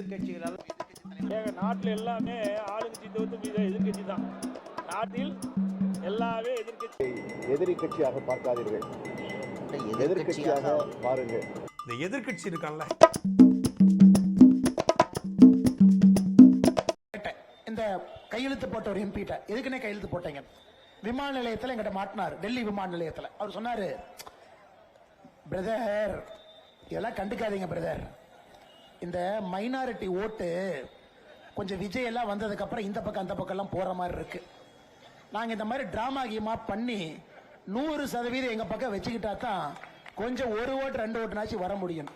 எதிர்க்கட்சிகளால் ஏங்க நாட்டில் எல்லாமே ஆளுங்கட்சி தவிர்த்து மீது எதிர்க்கட்சி தான். நாட்டில் எல்லாமே எதிர்க்கட்சி. எதிரி கட்சியாக பார்க்காதீர்கள். எதிர்க்கட்சியாக பாருங்கள். இந்த எதிர்க்கட்சி இருக்கான்ல. இந்த கையெழுத்து போட்ட ஒரு எம்பிட்ட எதுக்குன்னே கையெழுத்து போட்டீங்க? விமான நிலையத்தில் எங்கிட்ட மாட்டினார். டெல்லி விமான நிலையத்தில். அவர் சொன்னாரு பிரதர் இதெல்லாம் கண்டுக்காதீங்க பிரதர் இந்த மைனாரிட்டி ஓட்டு கொஞ்சம் விஜய் எல்லாம் வந்ததுக்கு அப்புறம் இந்த பக்கம் அந்த பக்கம் எல்லாம் போற மாதிரி இருக்கு. நாங்க இந்த மாதிரி டிராமா கீமா பண்ணி நூறு சதவீதம் எங்க பக்கம் வச்சுக்கிட்டா தான் கொஞ்சம் ஒரு ஓட்டு ரெண்டு ஓட்டுனாச்சும் வர முடியும்.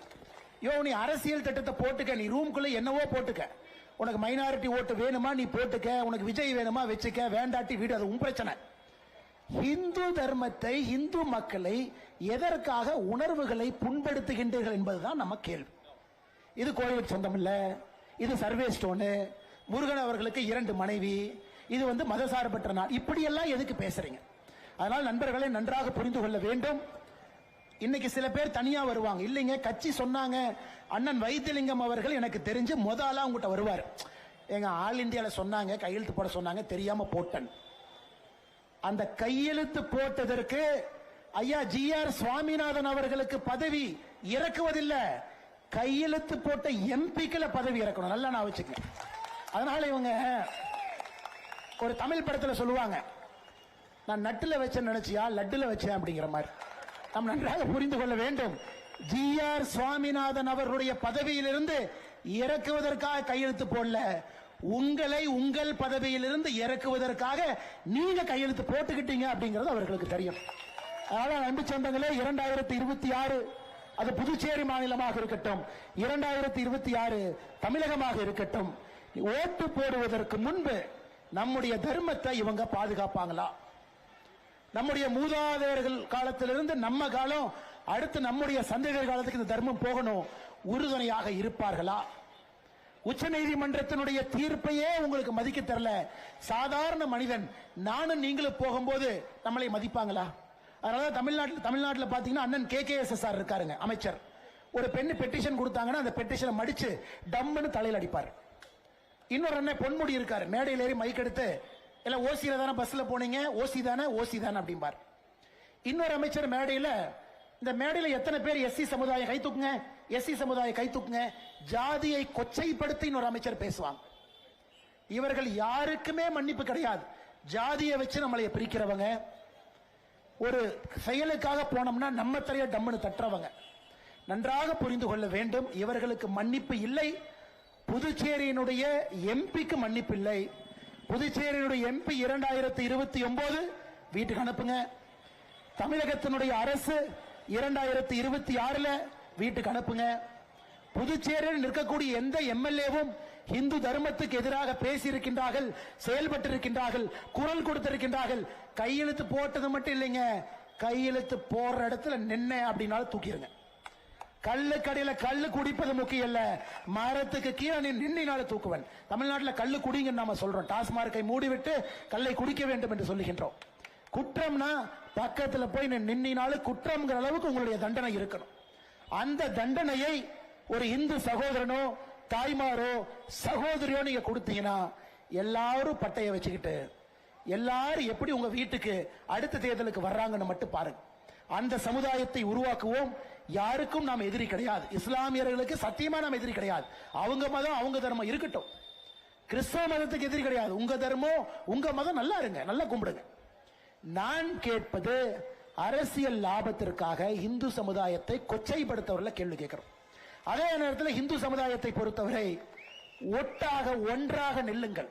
யோ நீ அரசியல் திட்டத்தை போட்டுக்க நீ ரூம்குள்ள என்னவோ போட்டுக்க. உனக்கு மைனாரிட்டி ஓட்டு வேணுமா நீ போட்டுக்க. உனக்கு விஜய் வேணுமா வச்சுக்க. வேண்டாட்டி வீடு அது உன் பிரச்சனை. இந்து தர்மத்தை இந்து மக்களை எதற்காக உணர்வுகளை புண்படுத்துகின்றீர்கள் என்பதுதான் நம்ம கேள்வி. இது கோயிலுக்கு சொந்தம் இல்லை இது சர்வே ஸ்டோனு. முருகன் அவர்களுக்கு இரண்டு மனைவி. இது வந்து மதசார்பற்ற நாள். இப்படியெல்லாம் எதுக்கு பேசுறீங்க? அதனால் நண்பர்களை நன்றாக புரிந்து கொள்ள வேண்டும். இன்னைக்கு சில பேர் தனியா வருவாங்க. இல்லைங்க கட்சி சொன்னாங்க. அண்ணன் வைத்தியலிங்கம் அவர்கள் எனக்கு தெரிஞ்சு மொத ஆளா உங்ககிட்ட வருவார். எங்க ஆல் இந்தியால சொன்னாங்க கையெழுத்து போட சொன்னாங்க தெரியாம போட்டேன். அந்த கையெழுத்து போட்டதற்கு ஐயா ஜி ஆர் சுவாமிநாதன் அவர்களுக்கு பதவி இறக்குவதில்லை. கையெழுத்து போட்ட எம்பிக்களை பதவி இறக்கணும். நல்லா நான் வச்சுக்கேன் அதனால இவங்க ஒரு தமிழ் படத்தில் சொல்லுவாங்க நான் நட்டில் வச்சேன் நினைச்சியா? லட்டுல வச்சேன் அப்படிங்கிற மாதிரி. நாம் நன்றாக புரிந்து கொள்ள வேண்டும். ஜி ஆர் சுவாமிநாதன் அவர்களுடைய பதவியிலிருந்து இறக்குவதற்காக கையெழுத்து போடல. உங்களை உங்கள் பதவியிலிருந்து இறக்குவதற்காக நீங்க கையெழுத்து போட்டுக்கிட்டீங்க அப்படிங்கிறது அவர்களுக்கு தெரியும். அதனால அன்பு சொந்தங்களே இரண்டாயிரத்தி இருபத்தி ஆறு அது புதுச்சேரி மாநிலமாக இருக்கட்டும். இரண்டாயிரத்தி இருபத்தி ஆறு தமிழகமாக இருக்கட்டும். ஓட்டு போடுவதற்கு முன்பு நம்முடைய தர்மத்தை இவங்க பாதுகாப்பாங்களா? நம்முடைய மூதாதையர்கள் காலத்திலிருந்து நம்ம காலம் அடுத்து நம்முடைய சந்ததிகள் காலத்துக்கு இந்த தர்மம் போகணும். உறுதுணையாக இருப்பார்களா? உச்ச நீதிமன்றத்தினுடைய தீர்ப்பையே உங்களுக்கு மதிக்க தரல. சாதாரண மனிதன் நானும் நீங்களும் போகும்போது நம்மளை மதிப்பாங்களா? அதனால தமிழ்நாட்டில் தமிழ்நாட்டில் பார்த்தீங்கன்னா அண்ணன் K K S S R இருக்காருங்க அமைச்சர். ஒரு பெண்ணு பெட்டிஷன் கொடுத்தாங்கன்னா அந்த பெட்டிஷனை மடிச்சு டம்முன்னு தலையில் அடிப்பார். இன்னொரு அண்ணன் பொன்முடி இருக்காரு மேடையில் ஏறி மைக் எடுத்து எல்லாம் ஓசியில் தானே பஸ்ஸில் போனீங்க? ஓசி தானே? ஓசி தானே? அப்படிம்பார். இன்னொரு அமைச்சர் மேடையில் இந்த மேடையில் எத்தனை பேர் எஸ்சி சமுதாயம் கை தூக்குங்க? எஸ்சி சமுதாயம் கை தூக்குங்க. ஜாதியை கொச்சைப்படுத்தி இன்னொரு அமைச்சர் பேசுவாங்க. இவர்கள் யாருக்குமே மன்னிப்பு கிடையாது. ஜாதியை வச்சு நம்மளைய பிரிக்கிறவங்க. ஒரு செயலுக்காக போனோம்னா நம்ம தலையை டம்முன்னு தட்டுறவங்க. நன்றாக புரிந்து கொள்ள வேண்டும். இவர்களுக்கு மன்னிப்பு இல்லை. புதுச்சேரியினுடைய எம்பிக்கு மன்னிப்பு இல்லை. புதுச்சேரியினுடைய எம்பி இரண்டாயிரத்தி இருபத்தி ஒன்பது வீட்டுக்கு அனுப்புங்க. தமிழகத்தினுடைய அரசு இரண்டாயிரத்தி இருபத்தி ஆறுல வீட்டுக்கு அனுப்புங்க. புதுச்சேரியில் நிற்கக்கூடிய எந்த எம்எல்ஏவும் இந்து தர்மத்துக்கு எதிராக பேசியிருக்கின்றார்கள் செயல்பட்டிருக்கின்றார்கள் குரல் கொடுத்திருக்கின்றார்கள். கையெழுத்து போட்டது மட்டும் இல்லைங்க. கையெழுத்து போடுற இடத்துல நின்ன அப்படின்னாலும் தூக்கிடுங்க கல்லு கடையில கல்லு குடிப்பது முக்கியம் இல்ல. மரத்துக்கு கீழே நீ நின்னினால தூக்குவன். தமிழ்நாட்டில் கல்லு குடிங்கன்னு நாம சொல்றோம். டாஸ்மார்க்கை மூடிவிட்டு கல்லை குடிக்க வேண்டும் என்று சொல்லுகின்றோம். குற்றம்னா பக்கத்தில் போய் நீ நின்னினாலும் குற்றம்ங்கிற அளவுக்கு உங்களுடைய தண்டனை இருக்கணும். அந்த தண்டனையை ஒரு இந்து சகோதரனோ தாய்மாரோ சகோதரியோ நீங்க கொடுத்தீங்கன்னா எல்லாரும் பட்டைய வச்சுக்கிட்டு எல்லாரும் எப்படி உங்க வீட்டுக்கு அடுத்த தேர்தலுக்கு வர்றாங்கன்னு மட்டும் பாருங்க. அந்த சமுதாயத்தை உருவாக்குவோம். யாருக்கும் நாம் எதிரி கிடையாது. இஸ்லாமியர்களுக்கு சத்தியமா நாம் எதிரி கிடையாது. அவங்க மதம் அவங்க தர்மம் இருக்கட்டும். கிறிஸ்தவ மதத்துக்கு எதிரி கிடையாது. உங்க தர்மம் உங்க மதம் நல்லா இருங்க. நல்லா கும்பிடுங்க. நான் கேட்பது அரசியல் லாபத்திற்காக இந்து சமுதாயத்தை கொச்சைப்படுத்தவர்கள கேள்வி கேட்கிறோம். அதே நேரத்தில் இந்து சமுதாயத்தை பொறுத்தவரை ஒட்டாக ஒன்றாக நில்லுங்கள்.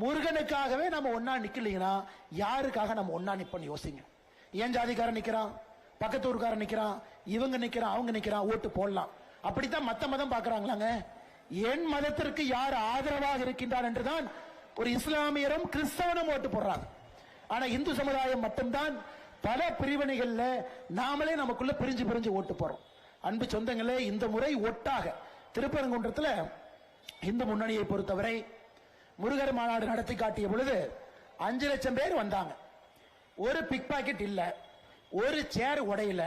முருகனுக்காகவே நம்ம ஒன்னா நிக்கலீங்கன்னா யாருக்காக நம்ம ஒன்னா நிப்போம்னு யோசிங்க. ஏன் ஜாதிக்காரன் நிக்கிறான் பக்கத்து ஊருக்காரன் நிக்கிறான் இவங்க நிக்கிறான் அவங்க நிக்கிறான் ஓட்டு போடலாம். அப்படித்தான் மத்த மதம் பாக்குறாங்களாங்க என் மதத்திற்கு யார் ஆதரவாக இருக்கின்றார் என்றுதான் ஒரு இஸ்லாமியரும் கிறிஸ்தவனும் ஓட்டு போடுறாங்க. ஆனா இந்து சமுதாயம் மட்டும்தான் பல பிரிவினைகள்ல நாமளே நமக்குள்ள பிரிஞ்சு பிரிஞ்சு ஓட்டு போறோம். அன்பு சொந்தங்களே இந்த முறை ஒட்டாக திருப்பரங்குன்றத்தில் இந்து முன்னணியை பொறுத்தவரை முருகர் மாநாடு நடத்தி காட்டிய பொழுது அஞ்சு லட்சம் பேர் வந்தாங்க. ஒரு பிக் பாக்கெட் இல்லை ஒரு சேர் உடையில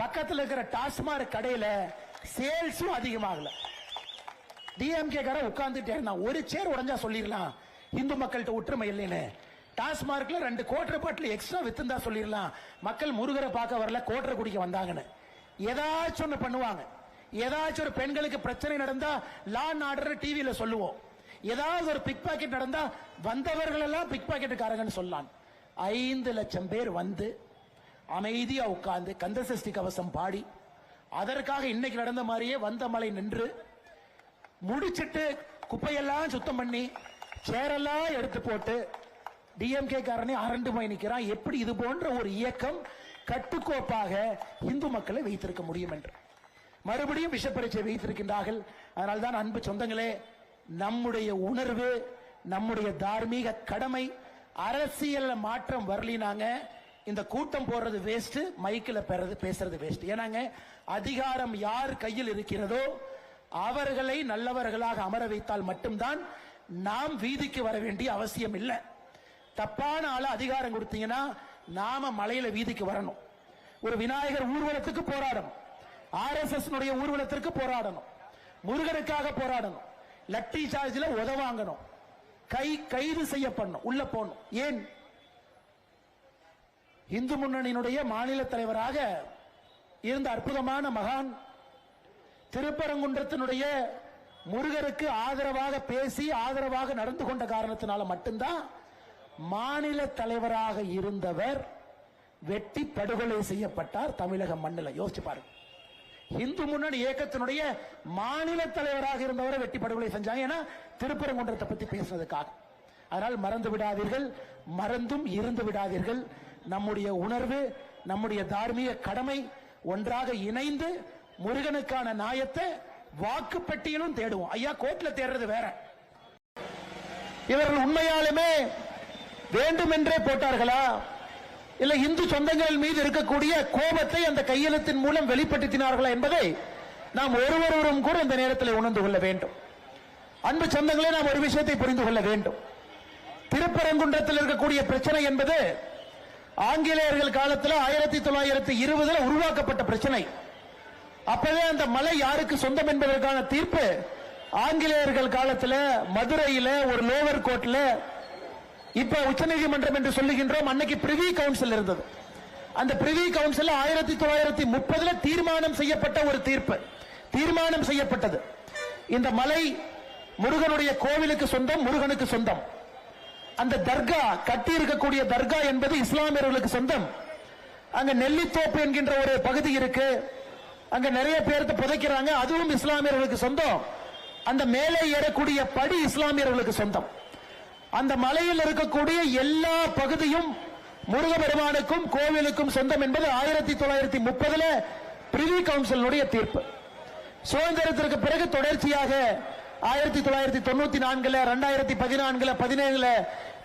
பக்கத்தில் இருக்கிற டாஸ்மாக் கடையில சேல்ஸும் அதிகமாகல. டிஎம்கே கார உட்கார்ந்துட்டே இருந்தான். ஒரு சேர் உடஞ்சா சொல்லிடலாம். இந்து மக்கள்கிட்ட ஒற்றுமை இல்லைன்னு. டாஸ்மார்க்ல ரெண்டு கோட்டர் பாட்டில் எக்ஸ்ட்ரா வித்துந்தா சொல்லிடலாம். மக்கள் முருகரை பார்க்க வரல கோட்டரை குடிக்க வந்தாங்கன்னு. ஏதாச்சும் ஒன்று பண்ணுவாங்க. ஏதாச்சும் ஒரு பெண்களுக்கு பிரச்சனை நடந்தா லா ஆர்டர் டிவியில சொல்லுவோம். ஏதாவது ஒரு பிக் பாக்கெட் நடந்தா வந்தவர்கள் எல்லாம் பிக் பாக்கெட்டுக்காரங்கன்னு சொல்லலாம். ஐந்து லட்சம் பேர் வந்து அமைதியா உட்கார்ந்து கந்தசஷ்டி கவசம் பாடி அதற்காக இன்னைக்கு நடந்த மாதிரியே வந்த மலை நின்று முடிச்சிட்டு குப்பையெல்லாம் சுத்தம் பண்ணி சேரெல்லாம் எடுத்து போட்டு டிஎம்கே காரனே அரண்டு போய் நிற்கிறான் எப்படி இது போன்ற ஒரு இயக்கம் கட்டுக்கோப்பாக இந்து மக்களை வைத்திருக்க முடியும் என்று. மறுபடியும் விஷப்பரீட்சை வைத்திருக்கின்றார்கள். அதனால்தான் அன்பு சொந்தங்களே நம்முடைய உணர்வு நம்முடைய தார்மீக கடமை அரசியல் மாற்றம் வரலினாங்க. இந்த கூட்டம் போடுறது வேஸ்ட் மைக்கில் பெறது பேசுறது வேஸ்ட் ஏன்னாங்க அதிகாரம் யார் கையில் இருக்கிறதோ அவர்களை நல்லவர்களாக அமர வைத்தால் மட்டும்தான் நாம் வீதிக்கு வர வேண்டிய அவசியம் இல்லை. தப்பான ஆள அதிகாரம் கொடுத்தீங்கன்னா நாம மலையில வீதிக்கு வரணும். ஒரு விநாயகர் ஊர்வலத்துக்கு போராடணும். ஆர்எஸ்எஸ் ஊர்வலத்திற்கு போராடணும். முருகனுக்காக போராடணும். லட்டி சார்ஜ்ல உதவாங்கணும் கை கைது செய்யப்படணும். உள்ள போகணும். ஏன்? இந்து முன்னணியினுடைய மாநில தலைவராக இருந்த அற்புதமான மகான் திருப்பரங்குன்றத்தினுடைய முருகருக்கு ஆதரவாக பேசி ஆதரவாக நடந்து கொண்ட காரணத்தினால மட்டும்தான் மாநில தலைவராக இருந்தவர் வெட்டி படுகொலை செய்யப்பட்டார் தமிழக மண்ணில். யோசிச்சு பாருங்க. இந்து முன்னணி இயக்கத்தினுடைய மாநில தலைவராக இருந்தவரை வெட்டி படுகொலை செஞ்சாங்க. ஏன்னா திருப்பரங்குன்றத்தை பத்தி பேசுறதுக்காக அதனால் மறந்து விடாதீர்கள். மறந்தும் இருந்து விடாதீர்கள். நம்முடைய உணர்வு நம்முடைய தார்மீக கடமை ஒன்றாக இணைந்து முருகனுக்கான நாயத்தை வாக்குப்பட்டியலும் தேடுவோம். ஐயா கோர்ட்ல தேடுறது வேற. இவர்கள் உண்மையாலுமே வேண்டுமென்றே போட்டார்களா? இல்ல இந்து சொந்தங்கள் மீது இருக்கக்கூடிய கோபத்தை அந்த கையெழுத்தின் மூலம் வெளிப்படுத்தினார்களா என்பதை நாம் ஒருவரும் கூட இந்த நேரத்தில் உணர்ந்து கொள்ள வேண்டும். அன்பு சொந்தங்களே நாம் ஒரு விஷயத்தை புரிந்து கொள்ள வேண்டும். திருப்பரங்குன்றத்தில் இருக்கக்கூடிய பிரச்சனை என்பது ஆங்கிலேயர்கள் காலத்தில் ஆயிரத்தி தொள்ளாயிரத்தி இருபதுல உருவாக்கப்பட்ட பிரச்சனை. அப்பவே அந்த மலை யாருக்கு சொந்தம் என்பதற்கான தீர்ப்பு ஆங்கிலேயர்கள் காலத்தில் மதுரையில் ஒரு லோவர் கோர்ட்ல இப்ப உச்சநீதிமன்றம் என்று சொல்லுகின்றோம் அன்னைக்கு பிரிவி கவுன்சில் இருந்தது. அந்த பிரிவி கவுன்சில் ஆயிரத்தி தொள்ளாயிரத்தி முப்பதுல தீர்மானம் செய்யப்பட்ட ஒரு தீர்ப்பு. தீர்மானம் செய்யப்பட்டது. இந்த மலை முருகனுடைய கோவிலுக்கு சொந்தம் முருகனுக்கு சொந்தம். அந்த தர்கா கட்டி இருக்கக்கூடிய தர்கா என்பது இஸ்லாமியர்களுக்கு சொந்தம். அங்க நெல்லித்தோப்பு என்கின்ற ஒரு பகுதி இருக்கு. அங்க நிறைய பேர்த்த புதைக்கிறாங்க அதுவும் இஸ்லாமியர்களுக்கு சொந்தம். அந்த மேலே ஏறக்கூடிய படி இஸ்லாமியர்களுக்கு சொந்தம். அந்த மலையில் இருக்கக்கூடிய எல்லா பகுதியும் முருகபெருமானுக்கும் கோவிலுக்கும் சொந்தம் என்பது ஆயிரத்தி தொள்ளாயிரத்தி முப்பதுல பிரிவி கவுன்சிலுடைய தீர்ப்பு. சுதந்திரத்திற்கு பிறகு தொடர்ச்சியாக ஆயிரத்தி தொள்ளாயிரத்தி தொண்ணூத்தி நான்குல ரெண்டாயிரத்தி பதினான்குல பதினேழுல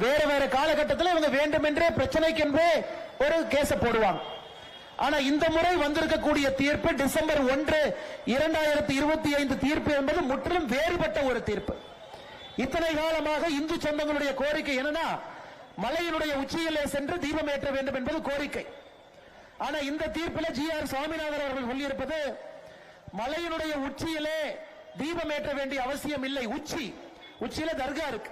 வேற வேற காலகட்டத்தில் இவங்க வேண்டுமென்றே பிரச்சனைக்கென்றே ஒரு கேஸ போடுவாங்க. ஆனா இந்த முறை வந்திருக்கக்கூடிய தீர்ப்பு டிசம்பர் ஒன்று இரண்டாயிரத்தி இருபத்தி ஐந்து தீர்ப்பு என்பது முற்றிலும் வேறுபட்ட ஒரு தீர்ப்பு. இத்தனை காலமாக இந்து சொந்தங்களுடைய கோரிக்கை என்னன்னா மலையினுடைய உச்சியிலே சென்று தீபம் ஏற்ற வேண்டும் என்பது கோரிக்கை. ஆனா இந்த தீர்ப்பில் ஜி ஆர் சுவாமிநாதன் அவர்கள் சொல்லியிருப்பது மலையினுடைய உச்சியிலே தீபம் ஏற்ற வேண்டிய அவசியம் இல்லை. உச்சி. உச்சியில தர்கா இருக்கு.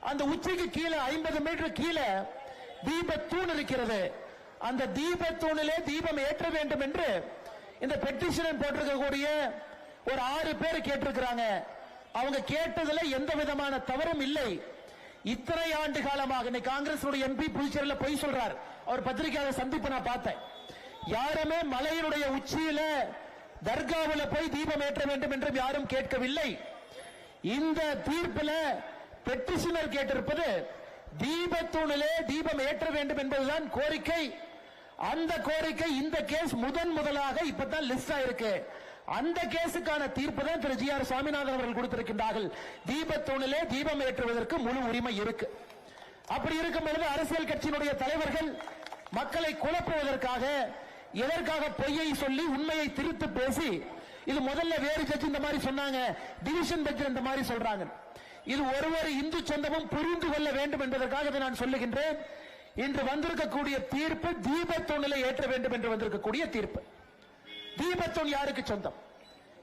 அந்த உச்சிக்கு கீழே ஐம்பது மீட்டர் கீழே தீபத்தூண் இருக்கிறது. அந்த தீபத்தூணிலே தீபம் ஏற்ற வேண்டும் என்று இந்த பெட்டிஷன் போட்டிருக்கக்கூடிய ஒரு ஆறு பேர் கேட்டிருக்கிறாங்க. அவங்க கேட்டதுல எந்த விதமான தவறும் இல்லை. இத்தனை ஆண்டு காலமாக இன்னைக்கு காங்கிரஸ் எம்பி புதுச்சேரியில் பொய் சொல்றார். அவர் பத்திரிகையாளர் சந்திப்பு நான் பார்த்தேன். யாருமே மலையினுடைய உச்சியில தர்காவில் போய் தீபம் ஏற்ற வேண்டும் என்றும் யாரும் கேட்கவில்லை. இந்த தீர்ப்பில் பெட்டிஷனர் கேட்டிருப்பது தீபத்தூணிலே தீபம் ஏற்ற வேண்டும் என்பதுதான் கோரிக்கை. அந்த கோரிக்கை இந்த கேஸ் முதன் முதலாக இப்பதான் லிஸ்ட் ஆயிருக்கு. அந்த கேஸுக்கான தீர்ப்பு தான் திரு ஜி ஆர் சுவாமிநாதன் அவர்கள் கொடுத்திருக்கின்றார்கள். தீபத்தூணிலே தீபம் ஏற்றுவதற்கு முழு உரிமை இருக்கு. அப்படி இருக்கும் பொழுது அரசியல் கட்சியினுடைய தலைவர்கள் மக்களை குழப்புவதற்காக எதற்காக பொய்யை சொல்லி உண்மையை திருத்து பேசி இது முதல்ல வேறு ஜட்ஜ் இந்த மாதிரி சொன்னாங்க டிவிஷன் பெஞ்ச் இந்த மாதிரி சொல்றாங்க. இது ஒருவர் இந்து சொந்தமும் புரிந்து கொள்ள வேண்டும் என்பதற்காக இதை நான் சொல்லுகின்றேன். இன்று வந்திருக்கக்கூடிய தீர்ப்பு தீபத்தூணிலை ஏற்ற வேண்டும் என்று வந்திருக்கக்கூடிய தீர்ப்பு. தீபத்தூண் யாருக்கு சொந்தம்?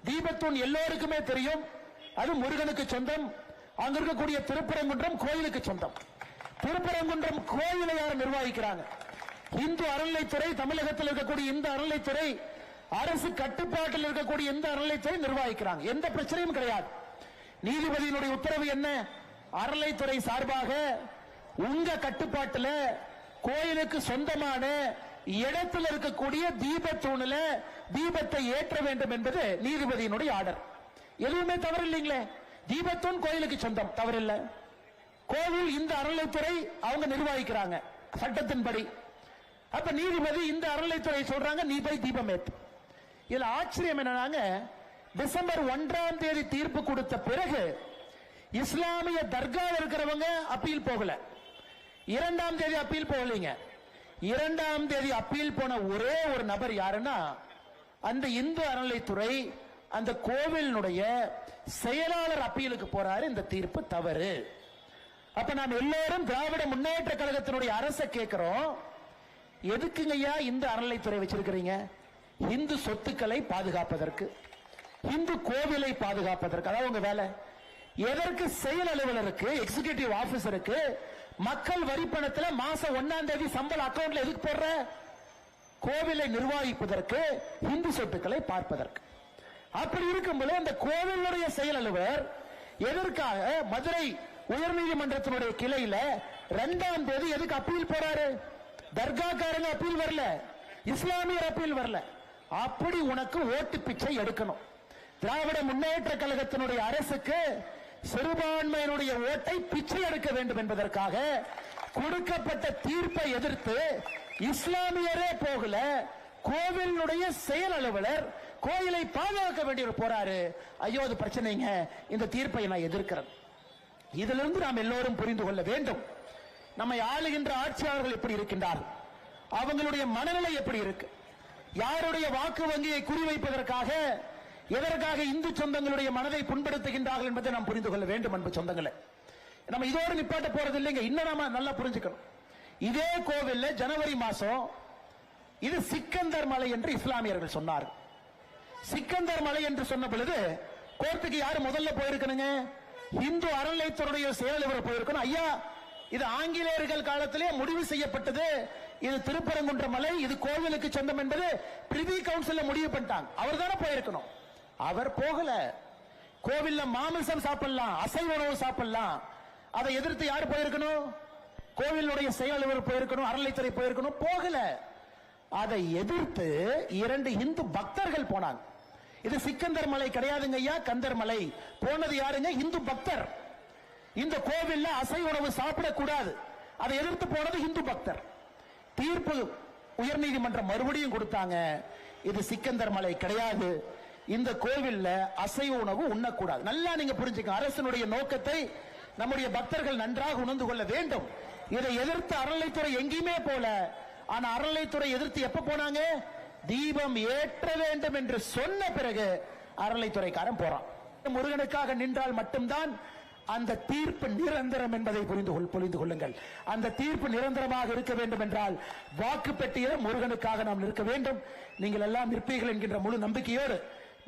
தீபத்தூண் எல்லோருக்குமே தெரியும். அது முருகனுக்கு சொந்தம். அங்க இருக்கக்கூடிய திருப்பரங்குன்றம் கோயிலுக்கு சொந்தம். திருப்பரங்குன்றம் கோயிலை யார் நிர்வகிக்கிறாங்க? இந்து அறநிலைத்துறை தமிழகத்தில் இருக்கக்கூடிய இந்த அறநிலைத்துறை அரசு கட்டுப்பாட்டில் இருக்கக்கூடிய இந்த அறநிலைத்துறை நிர்வகிக்கிறாங்க. எந்த பிரச்சனையும் கிடையாது. நீதிபதியினுடைய உத்தரவு என்ன? அறநிலைத்துறை சார்பாக உங்க கட்டுப்பாட்டில் கோயிலுக்கு சொந்தமான இடத்தில் இருக்கக்கூடிய தீபத்தூணில தீபத்தை ஏற்ற வேண்டும் என்பது நீதிபதியினுடைய ஆர்டர். எதுவுமே தவறு இல்லைங்களே தீபத்தூண் கோயிலுக்கு சொந்தம் தவறில்ல. கோவில் இந்த அறநிலைத்துறை அவங்க நிர்வகிக்கிறாங்க சட்டத்தின்படி. அப்ப நீதிபதி இந்த அறநிலைத்துறை சொல்றாங்க நீ போய் தீபம் ஏத்து. இதுல ஆச்சரியம் என்னன்னாங்க டிசம்பர் ஒன்றாம் தேதி தீர்ப்பு கொடுத்த பிறகு இஸ்லாமிய தர்காவில் இருக்கிறவங்க அப்பீல் போகல. இரண்டாம் தேதி அப்பீல் போகலைங்க. இரண்டாம் தேதி அப்பீல் போன ஒரே ஒரு நபர் யாருன்னா அந்த இந்து அறநிலைத்துறை அந்த கோவிலினுடைய செயலாளர் அப்பீலுக்கு போறாரு. இந்த தீர்ப்பு தவறு. அப்ப நாம் எல்லாரும் திராவிட முன்னேற்ற கழகத்தினுடைய அரசை கேட்கிறோம். எதுக்குங்கய்யா இந்த அறநிலைத்துறை வச்சிருக்கிறீங்க? இந்து சொத்துக்களை பாதுகாப்பதற்கு இந்து கோவிலை பாதுகாப்பதற்கு. அதாவது உங்க வேலை. எதற்கு செயல் அலுவலருக்கு எக்ஸிகியூட்டிவ் ஆபீசருக்கு மக்கள் வரி பணத்துல மாசம் ஒன்னாம் தேதி சம்பள அக்கௌண்ட்ல எதுக்கு போடுற? கோவிலை நிர்வகிப்பதற்கு இந்து சொத்துக்களை பார்ப்பதற்கு. அப்படி இருக்கும்போது அந்த கோவிலுடைய செயல் அலுவலர் எதற்காக மதுரை உயர்நீதிமன்றத்தினுடைய கிளையில இரண்டாம் தேதி எதுக்கு அப்பீல் போறாரு? தர்காக்காரங்க அப்பீல் வரல. இஸ்லாமியர் அப்பீல் வரல. அப்படி உனக்கு ஓட்டு பிச்சை எடுக்கணும். திராவிட முன்னேற்ற கழகத்தினுடைய அரசுக்கு சிறுபான்மையினுடைய ஓட்டை பிச்சை எடுக்க வேண்டும் என்பதற்காக கொடுக்கப்பட்ட தீர்ப்பை எதிர்த்து இஸ்லாமியரே போகல. கோவிலுடைய செயல் அலுவலர் கோயிலை பாதுகாக்க வேண்டியவர் போறாரு. ஐயோ அது பிரச்சனைங்க. இந்த தீர்ப்பை நான் எதிர்க்கிறேன். இதிலிருந்து நாம் எல்லோரும் புரிந்து கொள்ள வேண்டும். நம்மை ஆளுகின்ற ஆட்சியாளர்கள் எப்படி இருக்கின்றார்கள்? அவங்களுடைய மனநிலை எப்படி இருக்கு? யாருடைய வாக்கு வங்கியை குறிவைப்பதற்காக எதற்காக இந்து சொந்தங்களுடைய மனதை புண்படுத்துகின்றார்கள் என்பதை நாம் புரிந்து கொள்ள வேண்டும் அன்பு சொந்தங்களை. நம்ம இதோடு நிப்பாட்ட போறது இல்லைங்க இன்னும் நாம நல்லா புரிஞ்சுக்கணும். இதே கோவில்ல ஜனவரி மாசம் இது சிக்கந்தர் மலை என்று இஸ்லாமியர்கள் சொன்னார்கள். சிக்கந்தர் மலை என்று சொன்ன பொழுது கோர்ட்டுக்கு யாரு முதல்ல போயிருக்கணுங்க? இந்து அறநிலையத்துறையுடைய இவர் போயிருக்கணும். ஐயா இது ஆங்கிலேயர்கள் காலத்திலே முடிவு செய்யப்பட்டது. இது திருப்பரங்குன்ற மலை இது கோவிலுக்கு சொந்தம் என்பது பிரிவி கவுன்சில் முடிவு பண்ணிட்டாங்க. அவர் தானே போயிருக்கணும். அவர் போகல. கோவில்ல மாமிசம் சாப்பிடலாம் அசைவ உணவு சாப்பிடலாம். அதை எதிர்த்து யார் போயிருக்கணும்? கோவிலுடைய செயலர் போயிருக்கணும் அறநிலைத்துறை போயிருக்கணும் போகல. அதை எதிர்த்து இரண்டு இந்து பக்தர்கள் போனாங்க. இது சிக்கந்தர் மலை கிடையாதுங்க ஐயா கந்தர் மலை. போனது யாருங்க? இந்து பக்தர். இந்த கோவில்ல அசை உணவு சாப்பிடக்கூடாது. அதை எதிர்த்து போனது இந்து பக்தர். தீர்ப்பு உயர்நீதிமன்றம் மறுபடியும் கொடுத்தாங்க. இது சிக்கந்தர் மலை கிடையாது. இந்த கோவில்ல அசைவ உணவு உண்ணக்கூடாது. நல்லா நீங்க புரிஞ்சுக்க அரசனுடைய நோக்கத்தை நம்முடைய பக்தர்கள் நன்றாக உணர்ந்து கொள்ள வேண்டும். இதை எதிர்த்து அறநிலைத்துறை எங்கேயுமே போல. ஆனா அறநிலைத்துறை எதிர்த்து எப்ப போனாங்க? தீபம் ஏற்ற வேண்டும் என்று சொன்ன பிறகு அறநிலைத்துறைக்காரன் போறான். முருகனுக்காக நின்றால் மட்டும்தான் அந்த தீர்ப்பு நிரந்தரம் என்பதை புரிந்து கொள் புரிந்து கொள்ளுங்கள். அந்த தீர்ப்பு நிரந்தரமாக இருக்க வேண்டும் என்றால் வாக்கு பெட்டியில முருகனுக்காக நாம் நிற்க வேண்டும். நீங்கள் எல்லாம் நிற்பீர்கள் என்கின்ற முழு நம்பிக்கையோடு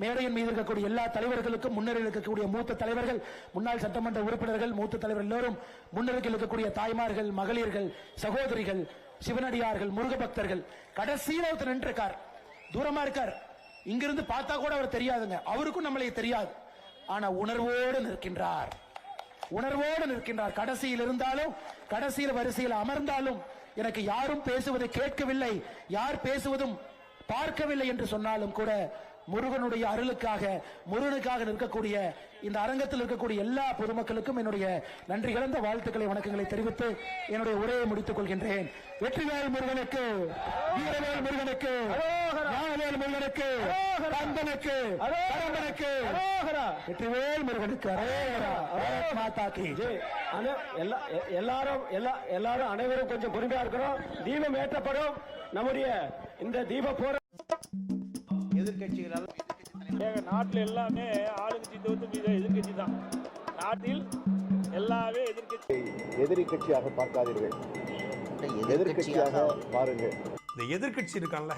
மேடையின் மீது இருக்கக்கூடிய எல்லா தலைவர்களுக்கும் முன்னிலையில் இருக்கக்கூடிய மூத்த தலைவர்கள் முன்னாள் சட்டமன்ற உறுப்பினர்கள் மூத்த தலைவர் எல்லோரும் முன்னிலையில் இருக்கக்கூடிய தாய்மார்கள் மகளிர்கள் சகோதரிகள் சிவனடியார்கள் முருக பக்தர்கள் கடைசியில் ஒருத்தர் நின்றுக்கார் தூரமா இருக்கார். இங்கிருந்து பார்த்தா கூட அவர் தெரியாதுங்க. அவருக்கும் நம்மளே தெரியாது. ஆனா உணர்வோடு நிற்கின்றார். உணர்வோடு நிற்கின்றார். கடைசியில் இருந்தாலும் கடைசியில் வரிசையில் அமர்ந்தாலும் எனக்கு யாரும் பேசுவதை கேட்கவில்லை. யார் பேசுவதும் பார்க்கவில்லை என்று சொன்னாலும் கூட முருகனுடைய அருளுக்காக முருகனுக்காக நிற்கக்கூடிய இந்த அரங்கத்தில் இருக்கக்கூடிய எல்லா பொதுமக்களுக்கும் என்னுடைய நன்றி கலந்த வாழ்த்துக்களை வணக்கங்களை தெரிவித்து என்னுடைய உரையை முடித்துக் கொள்கின்றேன். வெற்றிவேல் முருகனுக்கு வீரவேல் முருகனுக்கு ஞானவேல் முருகனுக்கு கந்தனுக்கு கரம்பனுக்கு வெற்றிவேல் முருகனுக்கு மாதா கி எல்லாரும் எல்லா எல்லாரும் அனைவரும் கொஞ்சம் பொறுமையா இருக்கணும். தீபம் ஏற்றப்படும். நம்முடைய இந்த தீப போற ஏங்க நாட்டில் எல்லாமே ஆளுங்கட்சி தவிர்த்து மீது எதிர்கட்சி தான். நாட்டில் எல்லாமே எதிர்கட்சி. எதிரி கட்சியாக பார்க்காதீர்கள். எதிர்க்கட்சியாக பாருங்கள். இந்த எதிர்க்கட்சி இருக்கான்ல.